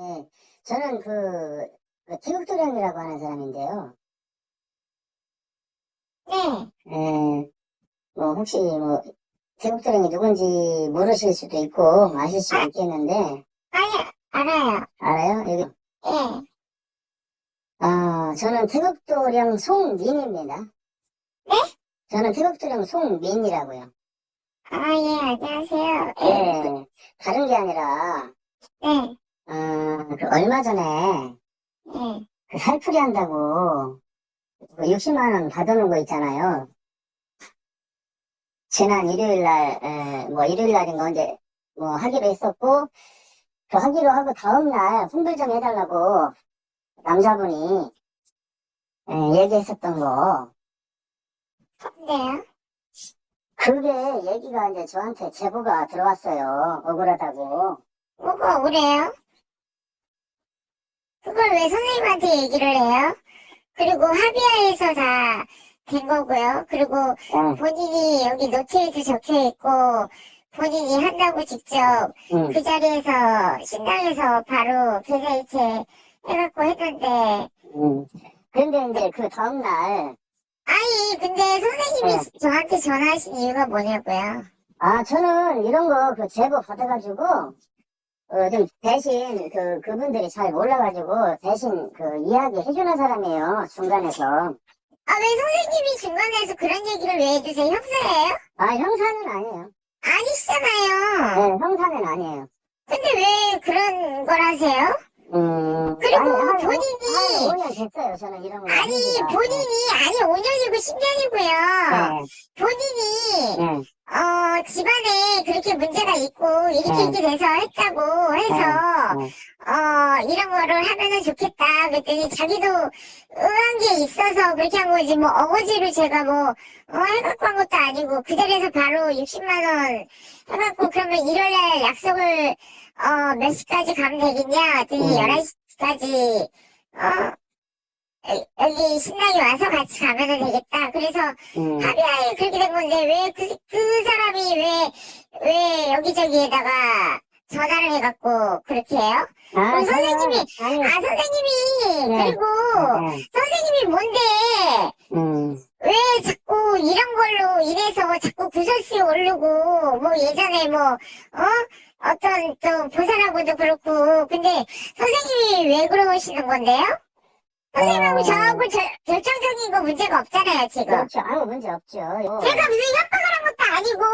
네, 저는 그, 그 태국도령이라고 하는 사람인데요. 네. 예, 뭐 혹시 뭐 태국도령이 누군지 모르실 수도 있고 아실 수도 있겠는데 아니, 알아요. 알아요? 여기 예. 아 저는 태국도령 송민입니다. 네? 저는 태국도령 송민이라고요. 아, 예, 안녕하세요. 예. 예, 다른 게 아니라 네. 어, 그 얼마 전에 예. 그 살풀이 한다고 그 60만 원 받아놓은 거 있잖아요. 지난 일요일 날, 에, 뭐 일요일 날인가 언제 뭐 하기로 했었고 그 하기로 하고 다음 날 홍보 좀 해달라고 남자분이 에, 얘기했었던 거 네요. 그게 얘기가 이제 저한테 제보가 들어왔어요. 억울하다고. 뭐가 억울해요? 그걸 왜 선생님한테 얘기를 해요? 그리고 합의하에서 다 된 거고요. 그리고 응, 본인이 여기 노트에도 적혀 있고 본인이 한다고 직접 응. 그 자리에서 신당에서 바로 계좌이체 해갖고 했던데 응. 근데 이제 그 다음 날 아니 근데 선생님이 네. 저한테 전화하신 이유가 뭐냐고요? 아, 저는 이런 거 그 제보 받아가지고, 어, 좀 대신 그, 그분들이 잘 몰라가지고 대신 그 이야기 해주는 사람이에요, 중간에서. 아 왜 선생님이 중간에서 그런 얘기를 왜 해주세요? 형사예요? 아, 형사는 아니에요. 아니시잖아요. 네, 형사는 아니에요. 근데 왜 그런 걸 하세요? 음, 그리고 아니, 한, 본인이- 한 5년 됐어요, 저는 이런 거. 아니. 본인이 아니 5년이고 10년이고요. 네, 본인이 네, 네, 어 집안에 그렇게 문제가 있고 이렇게 네. 이렇게 돼서 했다고 해서 네. 어 이런 거를 하면은 좋겠다 그랬더니 자기도 의한 게 있어서 그렇게 한 거지 뭐 어거지로 제가 뭐 어, 해갖고 한 것도 아니고 그 자리에서 바로 60만 원 해갖고 그러면 일요일날 약속을 어 몇 시까지 가면 되겠냐 그랬더니 음. 11시까지 어 여- 여기 신랑이 와서 같이 가면 되겠다 그래서 음, 합의하에 그렇게 된 건데 왜 그 그 사람이 왜 왜 여기저기에다가 전화를 해갖고 그렇게 해요? 아, 우리 선생님이- 아니, 아 선생님이 네. 그리고 네, 선생님이 뭔데 음, 왜 자꾸 이런 걸로 인해서 자꾸 구설수에 오르고 뭐 예전에 뭐 어? 어떤 또 보살하고도 그렇고 근데 선생님이 왜 그러시는 건데요? 선생님하고 어. 저하고 저, 결정적인 거 문제가 없잖아요 지금 그렇죠. 아무 문제 없죠. 제가 무슨 협박을 한 것도 아니고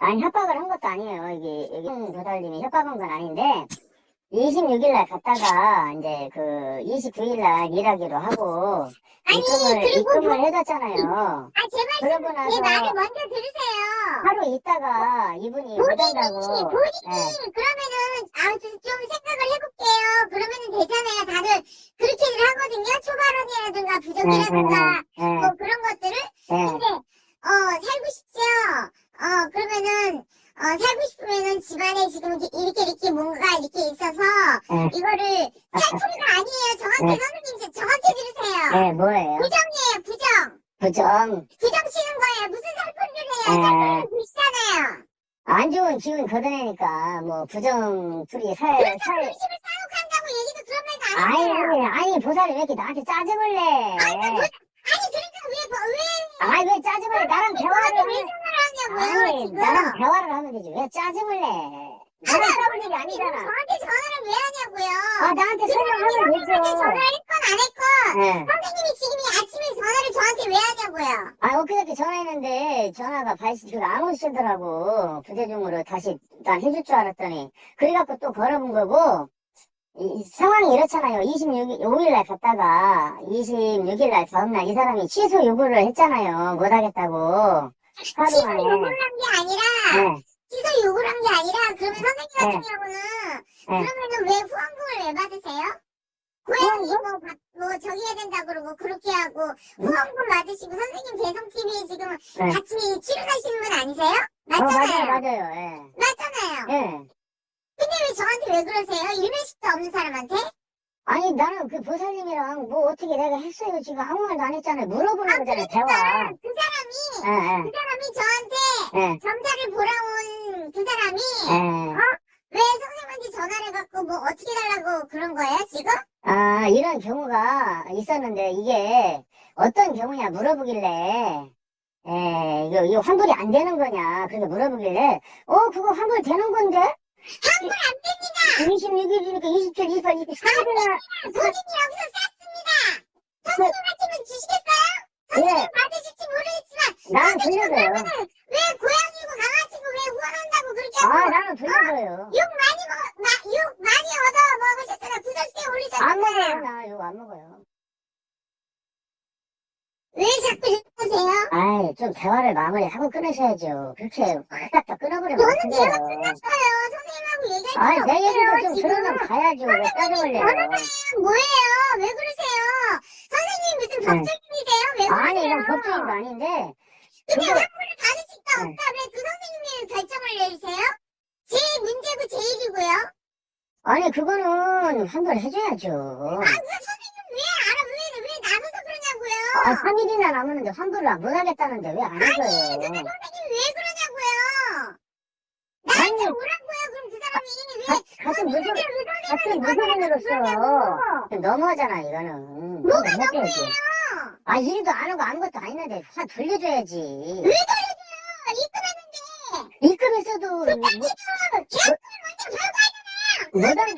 아니 협박을 한 것도 아니에요. 이게 이게 도달님이 협박한 건 아닌데 26일 날 갔다가 이제 그 29일 날 일하기로 하고 아니, 입금을 그리고 입금을 해줬잖아요. 아 그러고 내 나서 말을 먼저 들으세요 하루 있다가 이분이 못 본인이 네. 그러면은 아 좀 생각을 해볼게요 그러면은 되잖아요 다들 그렇게들 하거든요 초발언이라든가 부정이라든가 네, 네, 뭐 그런 것들을 네, 근데 어 살고 싶죠 어 그러면은 어 살고 싶으면은 집안에 지금 이렇게 이렇게, 뭔가 이렇게 있어서 네. 이거를 살풀이가 아니에요 정확히 네. 선생님 정확히 들으세요 네, 뭐예요? 부정이에요 부정 부정. 부정 치는 거예요 무슨 살풀이를 해요 네. 살풀이는 불시잖아요 안 좋은 기운 걷어내니까 뭐 부정 풀이 살, 그래서 살. 아니, 아니, 아니, 보살이 왜 이렇게 나한테 짜증을 내? 아니 그러니까 왜, 뭐- 왜, 아니, 왜 짜증을 내? 나랑 대화를 왜 전화를 하냐고요, 아니, 지금. 나랑 대화를 하면 되지. 왜 짜증을 내? 나랑 싸울 일이 아니잖아. 저한테 전화를 왜 하냐고요. 아, 나한테 설명하면 되죠. 전화를 했건 안 했건, 예. 선생님이 지금 이 아침에 전화를 저한테 왜 하냐고요. 아, 엊그저께 전화했는데, 전화가 그, 안 오시더라고. 부재중으로 다시, 난 해줄 줄 알았더니. 그래갖고 또 걸어본 거고, 이, 이 상황이 이렇잖아요. 26일, 5일날 갔다가, 26일날 다음날 이 사람이 취소 요구를 했잖아요. 못하겠다고. 취소. 요구를 한 게 아니라, 네, 취소 요구를 한 게 아니라, 그러면 선생님 같은 네. 경우는, 네. 그러면 은 왜 후원금을 왜 받으세요? 고양이 뭐, 받- 뭐, 저기 해야 된다 그러고, 그렇게 하고, 후원금 받으시고, 선생님 개성TV에 지금 네. 같이 출연하시는 분 아니세요? 어, 맞잖아요. 맞아요, 맞아요. 예. 맞잖아요. 예. 왜 저한테 왜 그러세요? 일면식도 없는 사람한테? 아니, 나는 그 보살님이랑 뭐 어떻게 내가 했어요. 지금 아무 말도 안 했잖아요. 물어보는 아, 거잖아요, 대화. 그 사람이 예, 그 사람이 저한테 예, 예, 점자를 보러 온 그 사람이 예. 왜 선생님한테 전화를 해갖고 뭐 어떻게 달라고 그런 거예요, 지금? 아, 이런 경우가 있었는데, 이게 어떤 경우냐 물어보길래, 에, 이거, 이거 환불이 안 되는 거냐, 그렇게 물어보길래, 어, 그거 환불 되는 건데? 환불 안 됩니다! 26일이니까 27, 28, 29일이나, 손님이 여기서 쌌습니다! 선생님한테는 주시겠어요? 선생님 예, 받으실지 모르겠지만 나는 돌려줘요. 왜 고양이고 강아지고 왜 후원한다고 그렇게 아, 하고 나는 돌려줘요. 욕 많이 먹, 마, 욕 많이 얻어 먹으셨잖아. 구설수에 안 올리셨잖아요. 먹어요, 나 이거 안 먹어요. 왜 자꾸 이러세요? 아이, 좀 대화를 마무리하고 끊으셔야죠. 그렇게 확 갖다 끊어버리면 저는 대화. 끝났어요. 선생님하고 얘기할 필요 내 없어요, 지금. 가야죠. 왜 따져올래요? 뭐예요? 왜 그러세요? 선생님 무슨 네. 법조인이세요? 왜 그러세요? 아니, 이건 법조인도 아닌데, 근데 그거- 환불을 받을 수 있다 네. 없다 왜 그 선생님이 결정을 내리세요? 제 문제고 제 일이고요. 아니, 그거는 환불해줘야죠. 아, 그 선생님 왜 알아? 왜, 왜 나눠서 그러냐고요? 아, 3일이나 남았는데 환불을 못 하겠다는데 왜 안 해줘요? 선생님 왜 그러냐고요? 나한테 아니, 오라고요? 그럼 그 사람이 왜 가- 같은 무슨, 같은 무소문으로서 너무하잖아, 이거는. 뭐가 그거 못 너무해요? 해야지. 아, 일도 안 하고 아무것도 아닌데 화 돌려줘야지. 왜 돌려줘요? 입금했는데 입금했어도, 뭐, 계약금을 먼저 걸고 하잖아. 뭐다, 계약금을